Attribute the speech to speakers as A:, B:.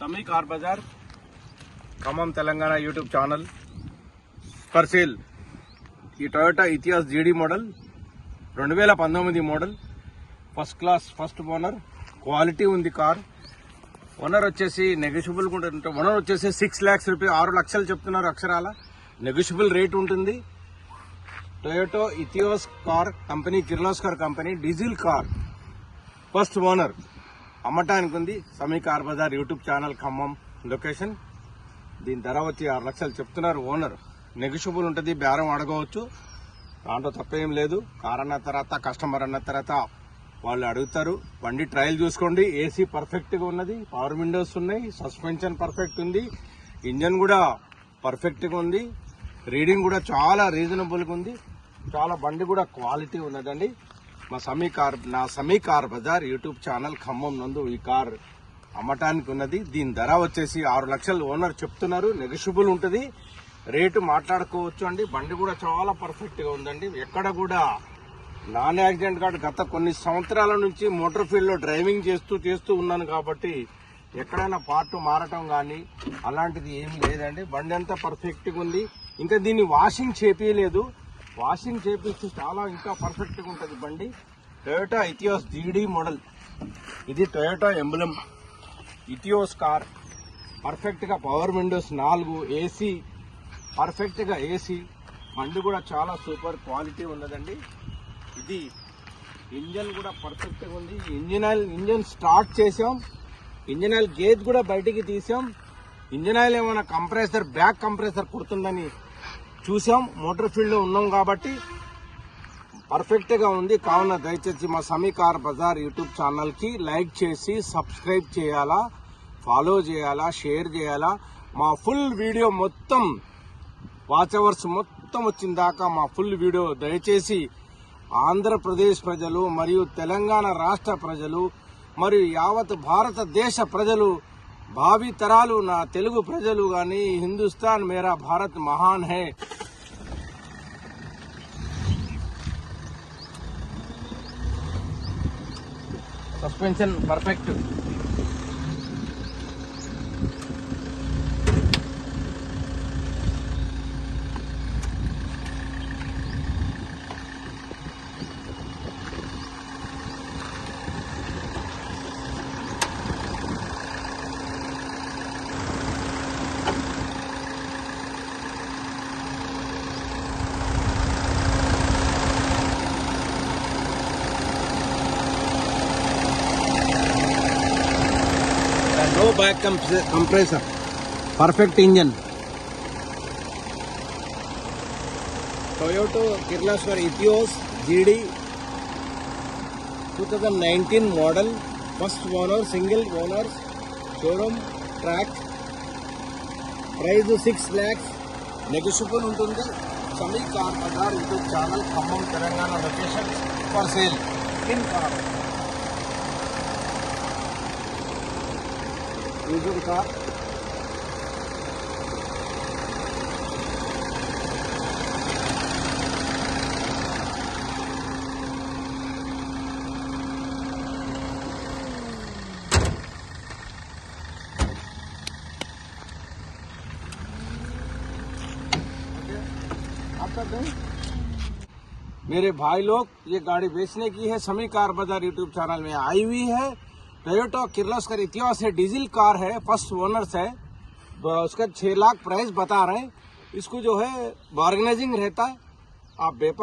A: Sami car Bazar. Khammam Telangana YouTube channel. For sale ఈ Toyota Etios GD model. రెండు వేల పంతొమ్మిది model. First class first owner. Quality ఉంది car. Owner వచ్చేసి negotiable ఉంటుంది owner వచ్చేసి సిక్స్ ల్యాక్స్ రూపీ ఆరు లక్షలు చెప్తున్నారు అక్షరాల. నెగోషియబుల్ రేట్ ఉంటుంది. Toyota Etios car company Kirloskar company diesel car. First owner. అమ్మటానికి ఉంది Sami car Bazar YouTube channel Khammam location. దీని ధర వచ్చి ఆరు లక్షలు చెప్తున్నారు ఓనర్. నెగిషియబుల్ ఉంటుంది బేరం అడగవచ్చు దాంట్లో తప్పేం లేదు. కార్ అన్న తర్వాత కస్టమర్ అన్న తర్వాత వాళ్ళు అడుగుతారు. బండి ట్రయల్ చూసుకోండి. ఏసీ పర్ఫెక్ట్గా ఉన్నది. పవర్ విండోస్ ఉన్నాయి. సస్పెన్షన్ పర్ఫెక్ట్ ఉంది. ఇంజన్ కూడా పర్ఫెక్ట్గా ఉంది. రీడింగ్ కూడా చాలా రీజనబుల్గా ఉంది. చాలా బండి కూడా క్వాలిటీ ఉన్నదండి. మా సమీ కార్ నా Sami car Bazar YouTube channel Khammam నందు ఈ కార్ అమ్మటానికి ఉన్నది. దీని ధర వచ్చేసి ఆరు లక్షలు. ఓనర్ చెప్తున్నారు నెగషిబుల్ ఉంటుంది. రేటు మాట్లాడుకోవచ్చు అండి. బండి కూడా చాలా పర్ఫెక్ట్గా ఉందండి. ఎక్కడ కూడా నాన్ యాక్సిడెంట్ కార్డు గత కొన్ని సంవత్సరాల నుంచి మోటార్ ఫీల్డ్లో డ్రైవింగ్ చేస్తూ చేస్తూ ఉన్నాను కాబట్టి ఎక్కడైనా పార్ట్ మారటం కానీ అలాంటిది ఏం లేదండి. బండి అంతా పర్ఫెక్ట్గా ఉంది. ఇంకా దీన్ని వాషింగ్ చేపియలేదు. వాషింగ్ చేపిస్తే చాలా ఇంకా పర్ఫెక్ట్గా ఉంటుంది బండి. టొయోటా ఇథియోస్ జీడీ మోడల్ ఇది టొయోటా ఎంబులం ఇథియోస్ కార్ పర్ఫెక్ట్గా పవర్ విండోస్ నాలుగు ఏసీ పర్ఫెక్ట్గా ఏసీ బండి కూడా చాలా సూపర్ క్వాలిటీ ఉన్నదండి. ఇది ఇంజన్ కూడా పర్ఫెక్ట్గా ఉంది. ఇంజన్ ఆయిల్ ఇంజన్ స్టార్ట్ చేసాం ఇంజన్ ఆయిల్ గేజ్ కూడా బయటికి తీసాం ఇంజన్ ఆయిల్ ఏమైనా కంప్రెసర్ బ్యాక్ కంప్రెసర్ కుడుతుందని చూసాం మోటార్ ఫీల్డ్లో ఉన్నాం కాబట్టి పర్ఫెక్ట్గా ఉంది. కావున దయచేసి మా సమీకార్ బజార్ యూట్యూబ్ ఛానల్కి లైక్ చేసి సబ్స్క్రైబ్ చేయాలా ఫాలో చేయాలా షేర్ చేయాలా. మా ఫుల్ వీడియో మొత్తం వాచ్ అవర్స్ మొత్తం వచ్చిన దాకా మా ఫుల్ వీడియో దయచేసి ఆంధ్రప్రదేశ్ ప్రజలు మరియు తెలంగాణ రాష్ట్ర ప్రజలు మరియు యావత్ భారతదేశ ప్రజలు భావి తరాలు నా తెలుగు ప్రజలు గాని హిందుస్థాన్ మేరా భారత్ మహాన్ high suspension perfect back compressor perfect engine Toyota Kirloskar Etios GD two thousand nineteen model first owner single owners showroom track price six lakhs negotiable ఉంటుంది Sami car Bazar YouTube channel Khammam Telangana location for sale in car बुज़ुर्ग था मेरे भाई लोग, ये गाड़ी बेचने की है Sami car Bazar YouTube channel में आई हुई है। टोयोटो किर्लोस्कर इतिहास है डीजल कार है फ़र्स्ट ओनर्स है। तो उसका छः लाख प्राइस बता रहे हैं। इसको जो है बार्गेनाइजिंग रहता है। आप व्यापार